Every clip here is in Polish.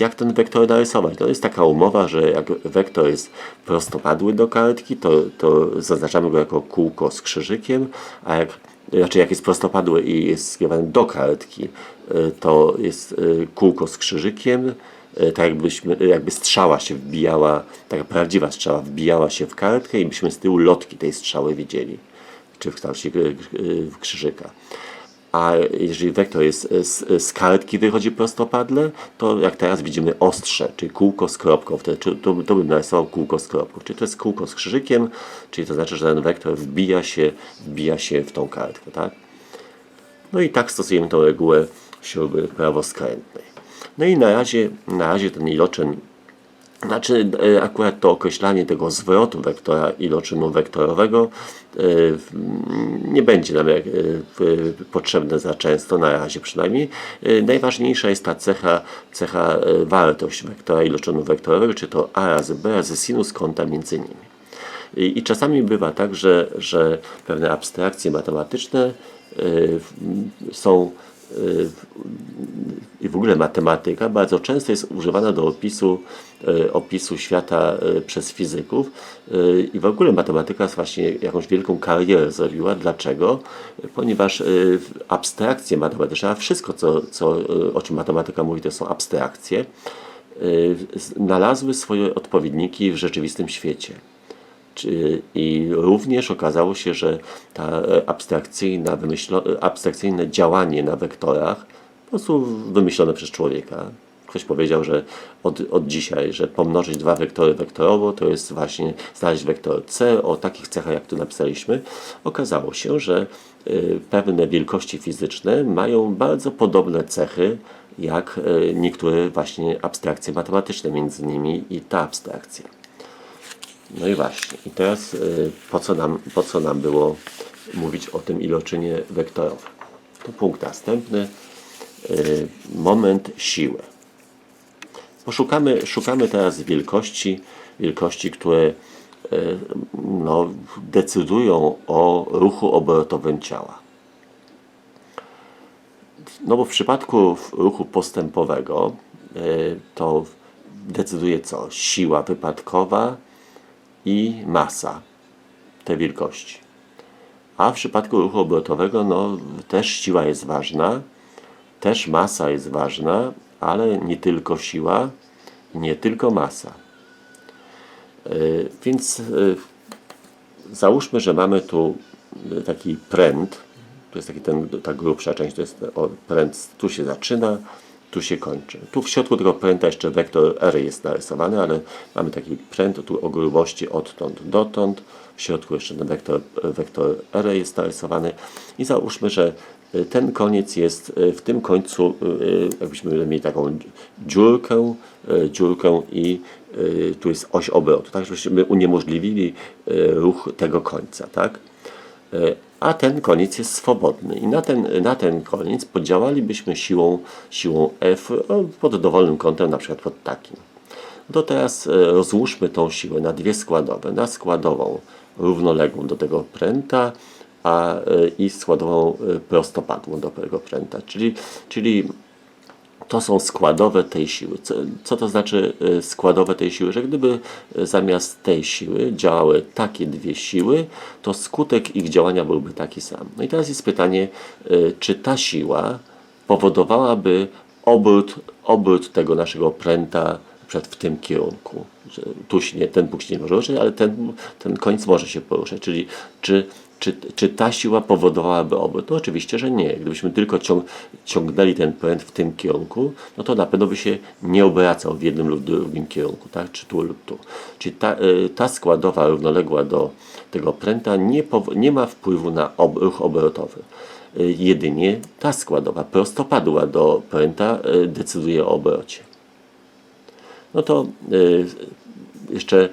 Jak ten wektor narysować? To jest taka umowa, że jak wektor jest prostopadły do kartki, to, to zaznaczamy go jako kółko z krzyżykiem, a jak, znaczy jak jest prostopadły i jest skierowany do kartki, y, to jest y, kółko z krzyżykiem, y, tak jakbyśmy, jakby strzała się wbijała, taka prawdziwa strzała wbijała się w kartkę i byśmy z tyłu lotki tej strzały widzieli, czy w kształcie krzyżyka. A jeżeli wektor jest z, z kartki wychodzi prostopadle, to jak teraz widzimy ostrze, czyli kółko z kropką, wtedy to, to bym narysował kółko z kropką. Czyli to jest kółko z krzyżykiem, czyli to znaczy, że ten wektor wbija się, wbija się w tą kartkę, tak? No i tak stosujemy tą regułę śruby prawoskrętnej. No i na razie, na razie ten iloczyn znaczy, e, akurat to określanie tego zwrotu wektora iloczynu wektorowego e, nie będzie nam e, potrzebne za często, na razie przynajmniej. Najważniejsza jest ta cecha, cecha wartość wektora iloczynu wektorowego, czy to a razy b razy sinus kąta między nimi. I, czasami bywa tak, że, że pewne abstrakcje matematyczne są i w ogóle matematyka bardzo często jest używana do opisu, e, opisu świata e, przez fizyków i w ogóle matematyka właśnie jakąś wielką karierę zrobiła. Dlaczego? Ponieważ abstrakcje matematyczne, a wszystko co, co, o czym matematyka mówi to są abstrakcje, znalazły swoje odpowiedniki w rzeczywistym świecie. I również okazało się, że ta abstrakcyjna, abstrakcyjne działanie na wektorach po prostu wymyślone przez człowieka. Ktoś powiedział, że od, od dzisiaj, że pomnożyć dwa wektory wektorowo to jest właśnie znaleźć wektor C o takich cechach, jak tu napisaliśmy. Okazało się, że y, pewne wielkości fizyczne mają bardzo podobne cechy jak y, niektóre właśnie abstrakcje matematyczne, między innymi i ta abstrakcja. No i właśnie. I teraz y, po co nam, po co nam było mówić o tym iloczynie wektorowym? To punkt następny. Y, moment siły. Poszukamy, szukamy teraz wielkości, wielkości, które y, no, decydują o ruchu obrotowym ciała. No bo w przypadku ruchu postępowego to decyduje co? Siła wypadkowa i masa tej wielkości. A w przypadku ruchu obrotowego no, też siła jest ważna, też masa jest ważna, ale nie tylko siła, nie tylko masa. Yy, Więc yy, załóżmy, że mamy tu yy, taki pręt, to jest taki ten, ta grubsza część, to jest pręt, tu się zaczyna, tu się kończy. Tu w środku tego pręta jeszcze wektor R jest narysowany, ale mamy taki pręt tu o grubości odtąd dotąd. W środku jeszcze ten wektor, wektor R jest narysowany i załóżmy, że y, ten koniec jest y, w tym końcu, y, jakbyśmy mieli taką dziurkę, dziurkę i tu jest oś obrotu, tak żebyśmy uniemożliwili ruch tego końca, tak? E, a ten koniec jest swobodny. I na ten, na ten koniec podziałalibyśmy siłą, siłą F o, pod dowolnym kątem, na przykład pod takim. To teraz e, rozłóżmy tą siłę na dwie składowe. Na składową równoległą do tego pręta, a e, i składową e, prostopadłą do tego pręta. Czyli, czyli to są składowe tej siły. Co, co to znaczy y, składowe tej siły? Że gdyby y, zamiast tej siły działały takie dwie siły, to skutek ich działania byłby taki sam. No i teraz jest pytanie, y, czy ta siła powodowałaby obrót, obrót tego naszego pręta przed w tym kierunku. Że tu się nie, ten punkt się nie może ruszyć, ale ten, ten koniec może się poruszać. Czyli czy, czy, czy ta siła powodowałaby obrót? No oczywiście, że nie. Gdybyśmy tylko ciąg, ciągnęli ten pręt w tym kierunku, no to na pewno by się nie obracał w jednym lub drugim kierunku, tak? czy tu lub tu. Czyli ta, y, ta składowa równoległa do tego pręta nie, nie ma wpływu na ob, ruch obrotowy. Y, Jedynie ta składowa prostopadła do pręta y, decyduje o obrocie. No to jeszcze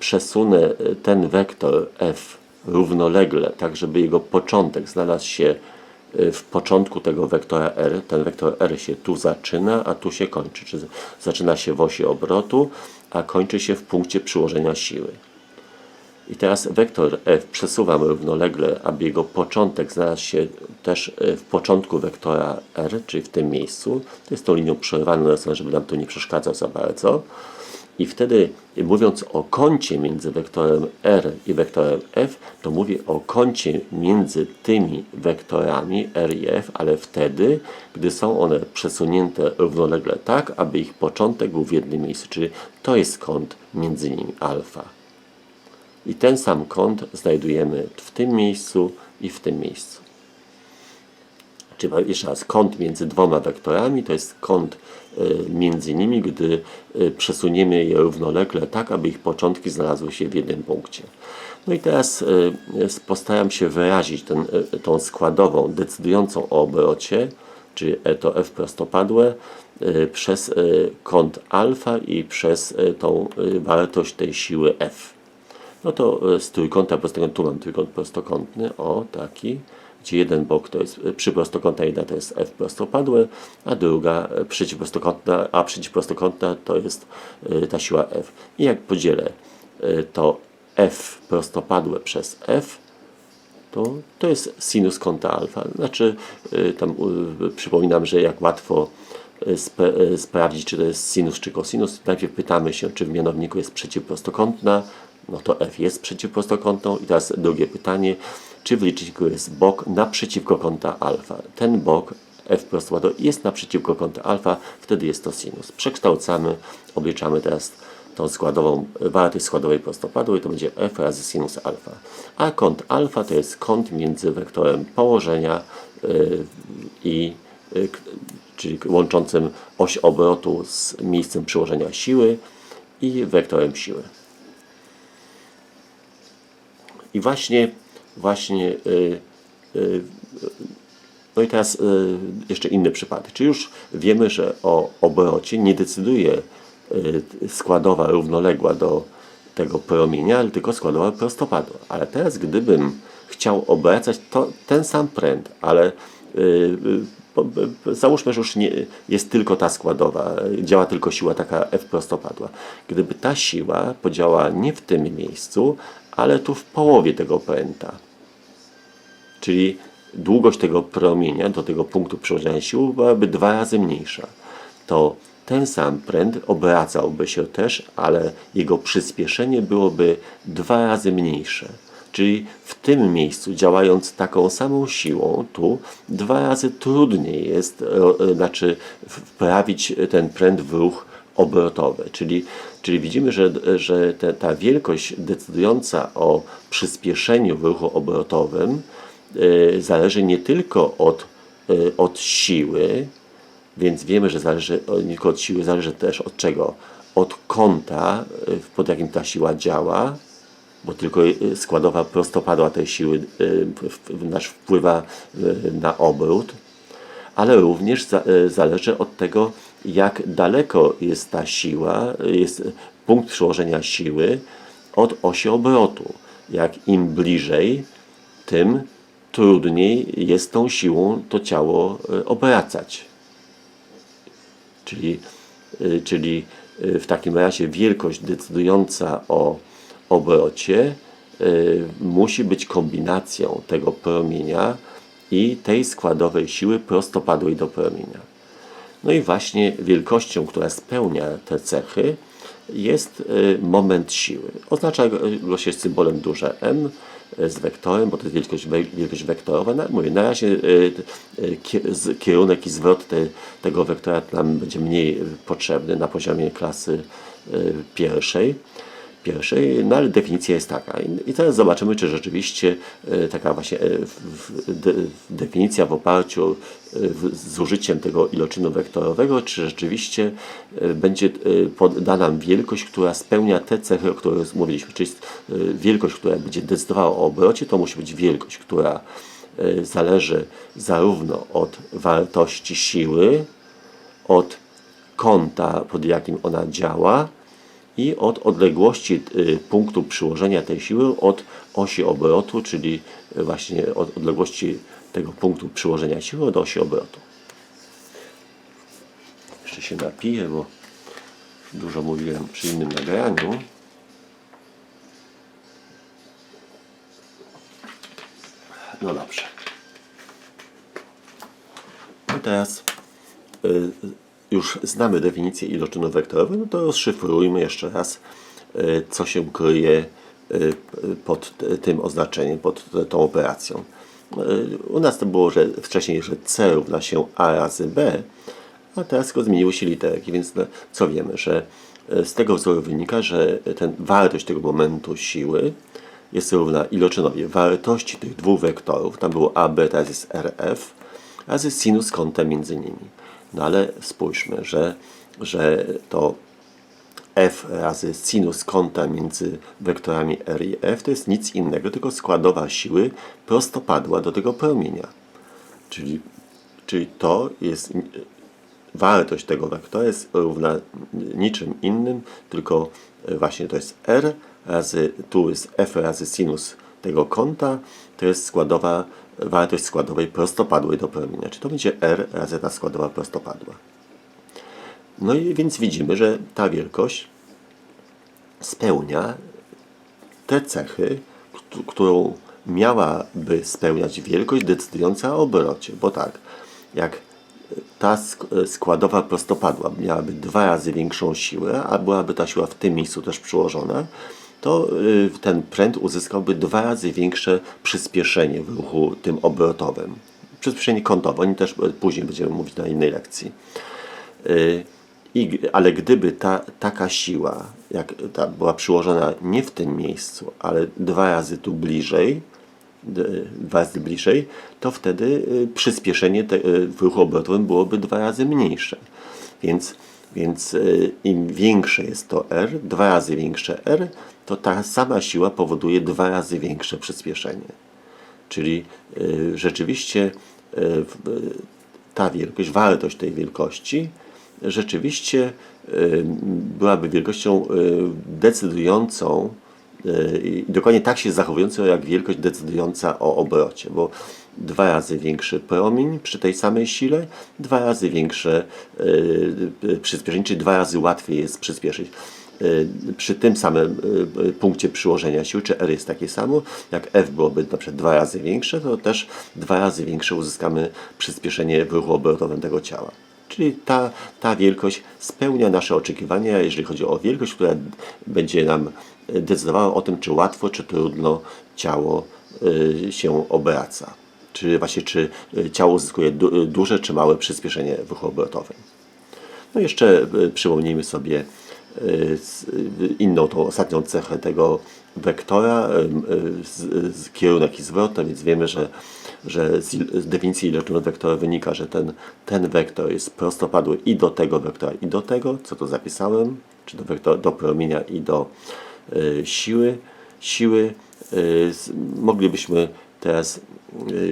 przesunę ten wektor f równolegle, tak żeby jego początek znalazł się y, w początku tego wektora r. Ten wektor r się tu zaczyna, a tu się kończy. Czy zaczyna się w osi obrotu, a kończy się w punkcie przyłożenia siły. I teraz wektor f przesuwam równolegle, aby jego początek znalazł się też e, w początku wektora r, czyli w tym miejscu. To jest tą linią przerwaną, żeby nam to nie przeszkadzał za bardzo. I wtedy mówiąc o kącie między wektorem r i wektorem f, to mówię o kącie między tymi wektorami r i f, ale wtedy, gdy są one przesunięte równolegle tak, aby ich początek był w jednym miejscu, czyli to jest kąt między nimi alfa. I ten sam kąt znajdujemy w tym miejscu i w tym miejscu. Czyli jeszcze raz, kąt między dwoma wektorami to jest kąt między nimi, gdy y, przesuniemy je równolegle tak, aby ich początki znalazły się w jednym punkcie. No i teraz y, postaram się wyrazić ten, tą składową decydującą o obrocie, czyli E to F prostopadłe, przez kąt alfa i przez tą wartość tej siły F. No to z trójkąta prostokątnego, tu mam trójkąt prostokątny, o taki, gdzie jeden bok to jest przyprostokątna, jedna to jest F prostopadłe, a druga przeciwprostokątna, a przeciwprostokątna to jest ta siła F. I jak podzielę to F prostopadłe przez F, to, to jest sinus kąta alfa. Znaczy, tam przypominam, że jak łatwo spe, sprawdzić, czy to jest sinus czy kosinus, najpierw pytamy się, czy w mianowniku jest przeciwprostokątna, no to F jest przeciwprostokątną. I teraz drugie pytanie, czy w liczniku jest bok naprzeciwko kąta alfa. Ten bok f prostopadły jest naprzeciwko kąta alfa, wtedy jest to sinus. Przekształcamy, obliczamy teraz tą składową, wartość składowej prostopadłej, to będzie f razy sinus alfa. A kąt alfa to jest kąt między wektorem położenia yy, i yy, czyli łączącym oś obrotu z miejscem przyłożenia siły i wektorem siły. I właśnie właśnie y, y, no i teraz y, jeszcze inny przypadek. Czy już wiemy, że o obrocie nie decyduje składowa równoległa do tego promienia, ale tylko składowa prostopadła. Ale teraz gdybym chciał obracać to, ten sam pręt, ale załóżmy, że już nie, jest tylko ta składowa, działa tylko siła taka F prostopadła. Gdyby ta siła podziałała nie w tym miejscu, ale tu w połowie tego pręta, Czyli długość tego promienia do tego punktu przełożenia siły byłaby dwa razy mniejsza. To ten sam pręt obracałby się też, ale jego przyspieszenie byłoby dwa razy mniejsze. Czyli w tym miejscu, działając taką samą siłą, tu dwa razy trudniej jest, e, znaczy wprawić ten pręt w ruch obrotowy. Czyli, czyli widzimy, że, że te, ta wielkość decydująca o przyspieszeniu w ruchu obrotowym E, zależy nie tylko od, e, od siły, więc wiemy, że zależy nie tylko od siły, zależy też od czego? Od kąta, e, pod jakim ta siła działa, bo tylko składowa prostopadła tej siły nasz wpływa na obrót, ale również zależy od tego, jak daleko jest ta siła, jest punkt przyłożenia siły od osi obrotu. Jak im bliżej, tym trudniej jest tą siłą to ciało e, obracać. Czyli, e, czyli e, w takim razie wielkość decydująca o obrocie musi być kombinacją tego promienia i tej składowej siły prostopadłej do promienia. No i właśnie wielkością, która spełnia te cechy, jest moment siły. Oznacza go się symbolem duże M, z wektorem, bo to jest wielkość, wielkość wektorowa. No, mówię, na razie y, y, kierunek i zwrot te, tego wektora nam będzie mniej potrzebny na poziomie klasy y, pierwszej pierwszej, no ale definicja jest taka. I teraz zobaczymy, czy rzeczywiście e, taka właśnie e, definicja w oparciu e, z użyciem tego iloczynu wektorowego, czy rzeczywiście będzie dana nam wielkość, która spełnia te cechy, o których mówiliśmy, czyli wielkość, która będzie decydowała o obrocie, to musi być wielkość, która zależy zarówno od wartości siły, od kąta, pod jakim ona działa, i od odległości y, punktu przyłożenia tej siły od osi obrotu, czyli y, właśnie od odległości tego punktu przyłożenia siły do osi obrotu. Jeszcze się napiję, bo dużo mówiłem przy innym nagraniu. No dobrze. I teraz y, już znamy definicję iloczynu wektorowego, no to rozszyfrujmy jeszcze raz, y, co się kryje y, pod tym oznaczeniem, pod tą operacją. Y, U nas to było, że wcześniej, że C równa się A razy B, a teraz tylko zmieniły się literki, więc no, co wiemy, że z tego wzoru wynika, że ten, wartość tego momentu siły jest równa iloczynowi wartości tych dwóch wektorów, tam było AB, teraz jest RF, razy sinus kąta między nimi. No ale spójrzmy, że, że to f razy sinus kąta między wektorami r i f to jest nic innego, tylko składowa siły prostopadła do tego promienia. Czyli, czyli to jest wartość tego wektora jest równa niczym innym, tylko właśnie to jest r razy, tu jest f razy sinus tego kąta, to jest składowa, wartość składowej prostopadłej do promienia. Czyli to będzie r razy ta składowa prostopadła. No i więc widzimy, że ta wielkość spełnia te cechy, któ- którą miałaby spełniać wielkość decydująca o obrocie. Bo tak, jak ta sk- składowa prostopadła miałaby dwa razy większą siłę, a byłaby ta siła w tym miejscu też przyłożona, to y, ten pręt uzyskałby dwa razy większe przyspieszenie w ruchu tym obrotowym. Przyspieszenie kątowe, o nim też y, później będziemy mówić na innej lekcji. Y, I, ale gdyby ta, taka siła, jak ta była przyłożona nie w tym miejscu, ale dwa razy tu bliżej, dwa razy bliżej, to wtedy przyspieszenie te, w ruchu obrotowym byłoby dwa razy mniejsze. Więc, więc y, im większe jest to R, dwa razy większe R, to ta sama siła powoduje dwa razy większe przyspieszenie. Czyli y, rzeczywiście y, ta wielkość, wartość tej wielkości rzeczywiście byłaby wielkością decydującą i dokładnie tak się zachowującą jak wielkość decydująca o obrocie, bo dwa razy większy promień przy tej samej sile, dwa razy większe y, y, przyspieszenie, czyli dwa razy łatwiej jest przyspieszyć y, przy tym samym y, punkcie przyłożenia sił, czy R jest takie samo, jak F byłoby na przykład dwa razy większe, to też dwa razy większe uzyskamy przyspieszenie w ruchu obrotowym tego ciała. Czyli ta, ta wielkość spełnia nasze oczekiwania, jeżeli chodzi o wielkość, która będzie nam decydowała o tym, czy łatwo, czy trudno ciało się obraca. Czy właśnie, czy y, ciało uzyskuje du- y, duże, czy małe przyspieszenie w ruchu obrotowym. No jeszcze y, przypomnijmy sobie inną, tą ostatnią cechę tego wektora, z, z kierunek i zwrot, więc wiemy, że, że z, z definicji iloczynu wektora wynika, że ten, ten wektor jest prostopadły i do tego wektora, i do tego, co to zapisałem, czy do, wektor, do promienia i do y, siły. Siły y, z, moglibyśmy teraz,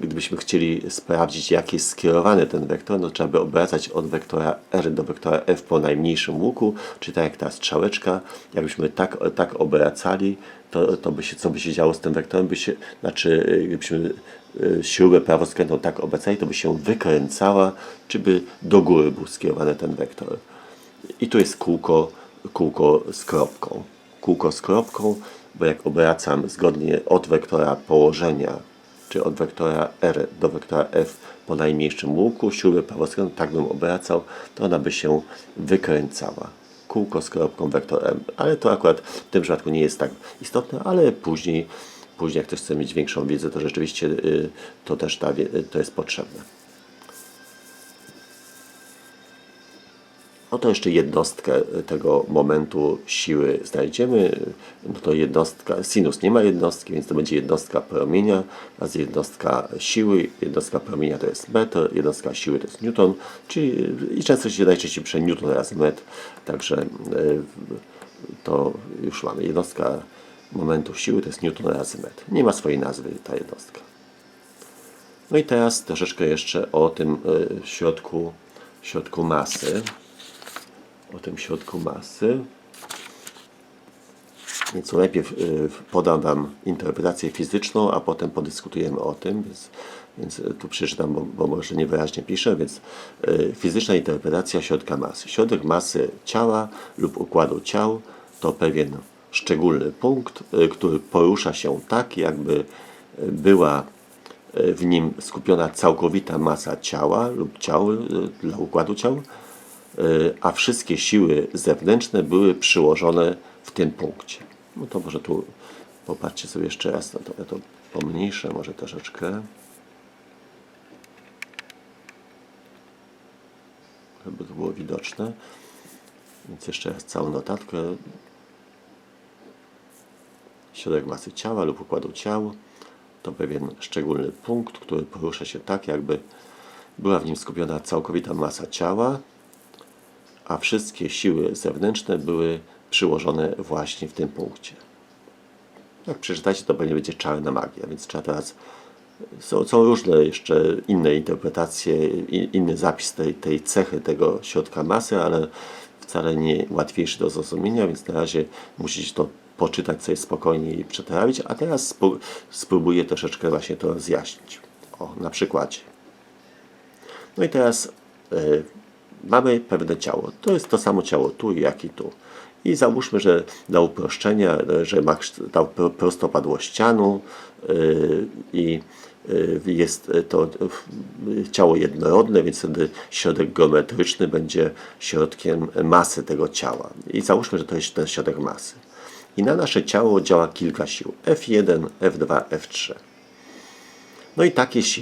gdybyśmy chcieli sprawdzić, jak jest skierowany ten wektor, no trzeba by obracać od wektora R do wektora F po najmniejszym łuku, czy tak jak ta strzałeczka, jakbyśmy tak, tak obracali, to, to by się, co by się działo z tym wektorem, by się, znaczy y, gdybyśmy y, śrubę prawoskrętną tak obracali, to by się wykręcała, czy by do góry był skierowany ten wektor. I tu jest kółko, kółko z kropką. Kółko z kropką, bo jak obracam zgodnie od wektora położenia, czy od wektora R do wektora F po najmniejszym łuku, śrubę prawoskrętną, tak bym obracał, to ona by się wykręcała. Kółko z kropką, wektor M. Ale to akurat w tym przypadku nie jest tak istotne, ale później, później jak ktoś chce mieć większą wiedzę, to rzeczywiście y, to też ta, y, to jest potrzebne. No to jeszcze jednostkę tego momentu siły znajdziemy. No to jednostka, sinus nie ma jednostki, więc to będzie jednostka promienia razy jednostka siły. Jednostka promienia to jest metr, jednostka siły to jest newton, czyli i często się najczęściej pisze newton razy metr, także y, to już mamy. Jednostka momentu siły to jest newton razy metr. Nie ma swojej nazwy ta jednostka. No i teraz troszeczkę jeszcze o tym y, środku, środku masy o tym środku masy. Więc najpierw y, podam Wam interpretację fizyczną, a potem podyskutujemy o tym, więc, więc y, tu przeczytam, bo, bo może niewyraźnie piszę, więc y, fizyczna interpretacja środka masy. Środek masy ciała lub układu ciał to pewien szczególny punkt, który porusza się tak, jakby była w nim skupiona całkowita masa ciała lub ciał dla układu ciał, a wszystkie siły zewnętrzne były przyłożone w tym punkcie. No to może tu popatrzcie sobie jeszcze raz, no to ja to pomniejszę może troszeczkę. Żeby to było widoczne. Więc jeszcze raz całą notatkę. Środek masy ciała lub układu ciał to pewien szczególny punkt, który porusza się tak, jakby była w nim skupiona całkowita masa ciała, a wszystkie siły zewnętrzne były przyłożone właśnie w tym punkcie. Jak przeczytacie, to pewnie będzie czarna magia, więc trzeba teraz. Są, są różne jeszcze inne interpretacje, inny zapis tej, tej cechy tego środka masy, ale wcale nie łatwiejszy do zrozumienia, więc na razie musicie to poczytać sobie spokojnie i przetrawić, a teraz spró- spróbuję troszeczkę właśnie to rozjaśnić. O, na przykładzie. No i teraz e, mamy pewne ciało. To jest to samo ciało tu, jak i tu. I załóżmy, że dla uproszczenia, że ma kształt pro- prostopadłościanu e, i e, jest to ciało jednorodne, więc wtedy środek geometryczny będzie środkiem masy tego ciała. I załóżmy, że to jest ten środek masy. I na nasze ciało działa kilka sił. F1, F2, F3. No i takie siły